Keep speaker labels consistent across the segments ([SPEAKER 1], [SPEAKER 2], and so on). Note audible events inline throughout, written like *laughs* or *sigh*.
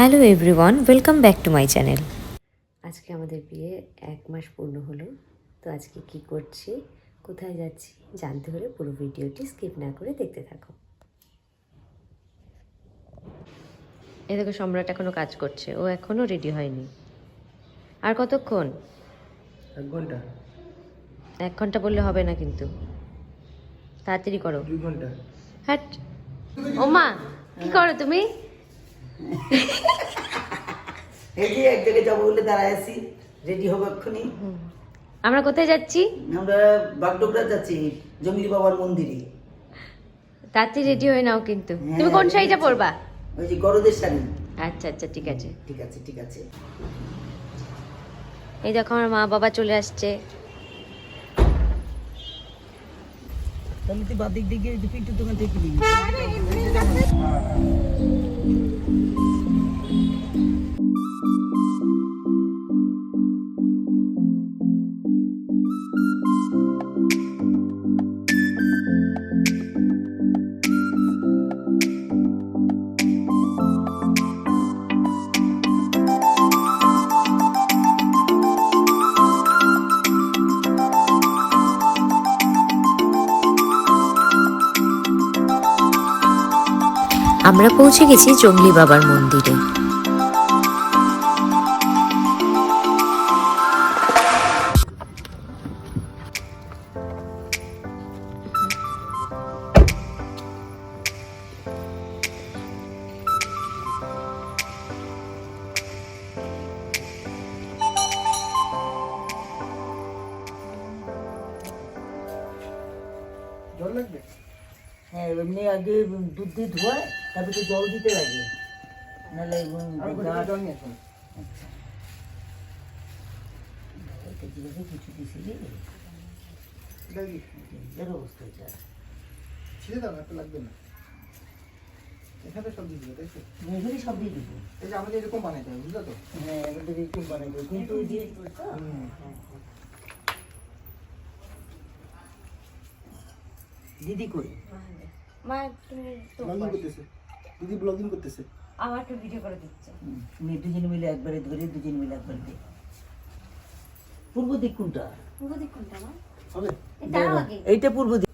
[SPEAKER 1] Hello everyone welcome back to my channel. আজকে আমাদের বিয়ে এক মাস পূর্ণ হলো তো আজকে কি করছি কোথায় যাচ্ছি জানতে হলে পুরো ভিডিওটি স্কিপ না করে দেখতে থাকো। এ দেখো সম্রাট এখনও কাজ করছে ও এখনও রেডি হয়নি। আর কতক্ষণ?
[SPEAKER 2] এক ঘণ্টা।
[SPEAKER 1] এক ঘণ্টা বললে হবে না কিন্তু। তাড়াতাড়ি করো।
[SPEAKER 2] দুই ঘণ্টা।
[SPEAKER 1] হ্যাট ওমা কি করো তুমি? *laughs*
[SPEAKER 3] এই যে এক জায়গায় যাব বলে দাঁড়ায় আছি। রেডি হব এক্ষুনি।
[SPEAKER 1] আমরা কোথায় যাচ্ছি?
[SPEAKER 3] আমরা বাগডোগরা যাচ্ছি জমির বাবার মন্দিরে।
[SPEAKER 1] তাড়াতাড়ি রেডি হয়ে নাও কিন্তু।
[SPEAKER 3] হ্যাঁ,
[SPEAKER 1] তুমি কোন শাড়িটা পরবা?
[SPEAKER 3] ওই যে গরদের শাড়ি।
[SPEAKER 1] আচ্ছা আচ্ছা ঠিক আছে।
[SPEAKER 3] ঠিক আছে ঠিক আছে।
[SPEAKER 1] এই দেখো আমার মা বাবা চলে আসছে।
[SPEAKER 3] তাহলে তুই বাদিক দিকে পিন্টুর দোকান থেকে কিনবি
[SPEAKER 1] আমরা পৌঁছে গেছি জঙ্গলি বাবার মন্দিরে।
[SPEAKER 2] জল লাগবে?
[SPEAKER 3] হ্যাঁ এমনি আগে দুধ দিয়ে ধোয়ায় তারপরে তো জল দিতে লাগে। নাহলে কিছু দিছিলি এর অবস্থা এটা।
[SPEAKER 2] ছিঁড়ে দাও না লাগবে না। এখানে সব দিয়ে দিবে তাই তো?
[SPEAKER 3] এগুলি সব দিয়ে দিব।
[SPEAKER 2] এই যে আমাদের এরকম বানাইতে হবে বুঝলো তো?
[SPEAKER 3] হ্যাঁ এবার এরকম বানাবো কিন্তু ওই যে দিদি কই?
[SPEAKER 1] মা তুমি
[SPEAKER 2] ব্লগিং করতেছে। দিদি ব্লগিং করতেছে।
[SPEAKER 1] আমার একটু ভিডিও করে দিচ্ছে।
[SPEAKER 3] তুমি দুজন মিলে একবারে ধরে দুজন মিলে একবারে দে। পূর্ব দিক কোনটা?
[SPEAKER 1] পূর্ব দিক কোনটা মা?
[SPEAKER 2] হবে?
[SPEAKER 3] এইটা পূর্ব দিক।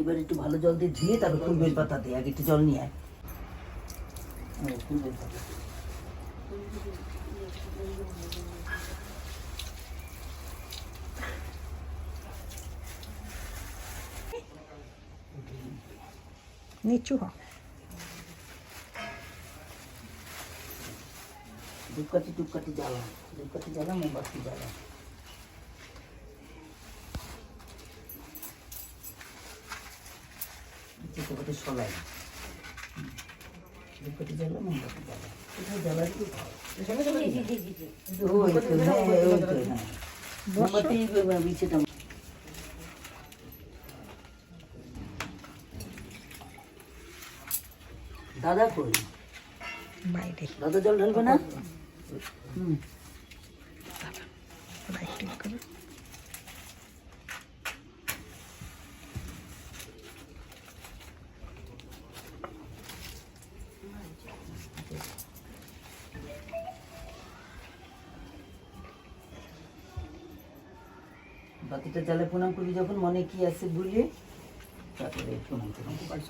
[SPEAKER 3] এবার একটু ভালো জল দিয়ে ধুয়ে তারপর ফুল বেল পাতা দিয়ে আগে একটু জল নিয়ে আয়। হ্যাঁ, ফুল বেল পাতা
[SPEAKER 4] নিচু হ
[SPEAKER 3] ধূপকাঠি টুপকাঠি জ্বালা ধূপকাঠি জ্বালা মোমবাতি জ্বালা ধূপকাঠি সলাই ধূপকাঠি জ্বালা মোমবাতি জ্বালা এটা জ্বালা একটু ভালো ওই তো, হ্যাঁ, ওই তো, হ্যাঁ। মোমবাতি আহ, বিছেটা দাদা কই?
[SPEAKER 4] বাইরে।
[SPEAKER 3] দাদা জল ঢালবে না? হুম।
[SPEAKER 4] রাইট ক্লিক করো
[SPEAKER 3] বাতিটা জ্বালে প্রণাম করবি যখন মনে কি আছে বুঝলে তারপরে প্রণাম করবি।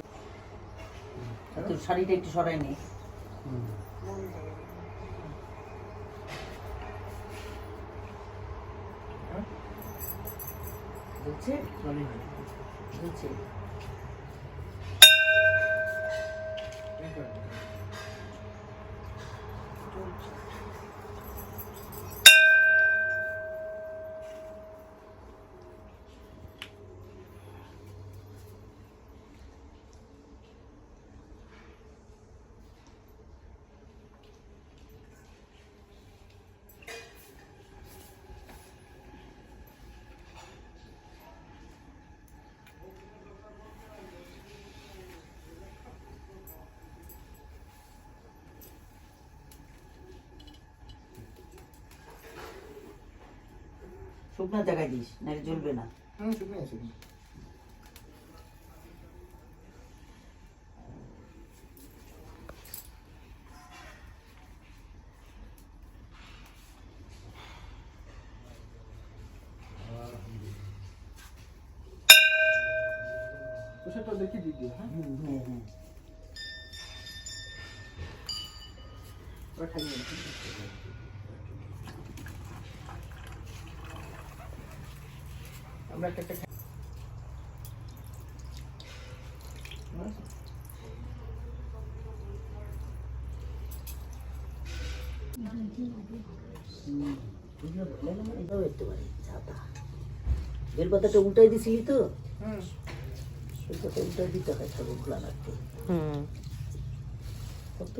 [SPEAKER 3] তোর শাড়িটা একটু সরাই নে। বুঝছে শুকনো জায়গায় দিস নাহলে জ্বলবে না।
[SPEAKER 2] হুম শুকনো আছে। সেটা দেখি দিদি হ্যাঁ?
[SPEAKER 3] হুম, হ্যাঁ হ্যাঁ
[SPEAKER 2] ওরা খাইয়ে আমরা একটা খাই।
[SPEAKER 3] বেলপাতাটা উল্টাই দিছিলি তো বেলপাতা উল্টাই দিতে হয় ঠাকুর খোলা রাখতে কত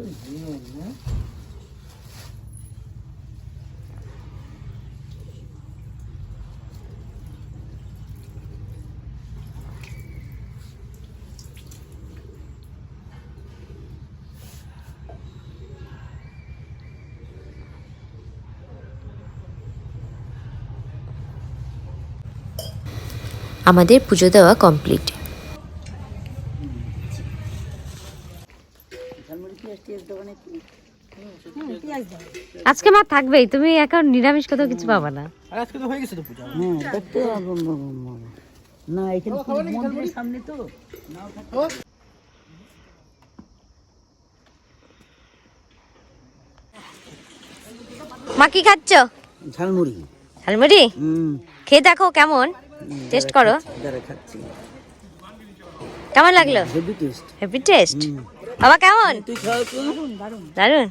[SPEAKER 1] আমাদের পুজো দেওয়া কমপ্লিট আজকে মা থাকবেই তুমি এখন নিরামিষ কোথাও কিছু পাবা না।
[SPEAKER 2] আজকে তো হয়ে গেছে তো পূজা
[SPEAKER 3] না এখানে মন্দিরের সামনে তো
[SPEAKER 1] মা কি খাচ্ছ?
[SPEAKER 3] ঝালমুড়ি।
[SPEAKER 1] ঝালমুড়ি?
[SPEAKER 3] হুম।
[SPEAKER 1] খেয়ে দেখো কেমন। টেস্ট করো।
[SPEAKER 3] খাচ্ছি
[SPEAKER 1] কেমন লাগল?
[SPEAKER 3] হেভি টেস্ট
[SPEAKER 1] হ্যাপি টেস্ট বাবা কেমন?
[SPEAKER 3] তুই
[SPEAKER 1] দারুণ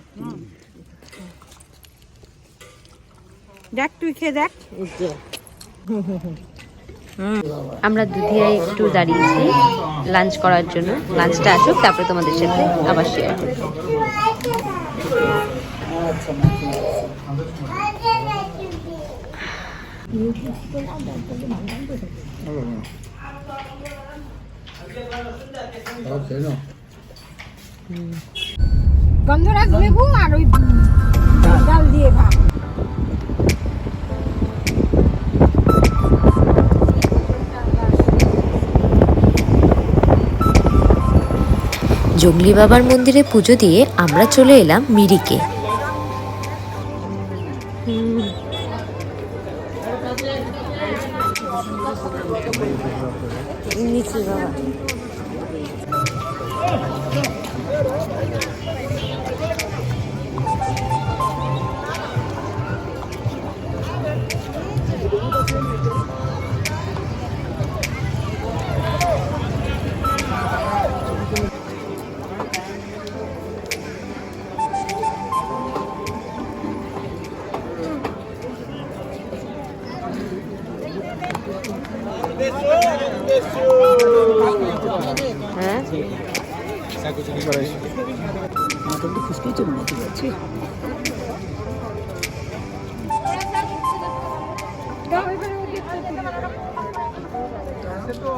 [SPEAKER 4] দেখ তুই খেয়ে দেখ।
[SPEAKER 1] আমরা দুধিয়ায় একটু দাঁড়িয়েছি লাঞ্চ করার জন্য। লাঞ্চটা আসুক তারপরে তোমাদের সাথে আবার শেয়ার করব
[SPEAKER 3] আচ্ছা মা ঠিক আছে।
[SPEAKER 2] আর খেয়ে নাও
[SPEAKER 4] আর ওই ডাল দিয়ে
[SPEAKER 1] জঙ্গলি বাবার মন্দিরে পুজো দিয়ে আমরা চলে এলাম মিরিকে। হ্যাঁ
[SPEAKER 3] মাথা তো খুশকিছে মনে ঠিক আছে
[SPEAKER 2] তো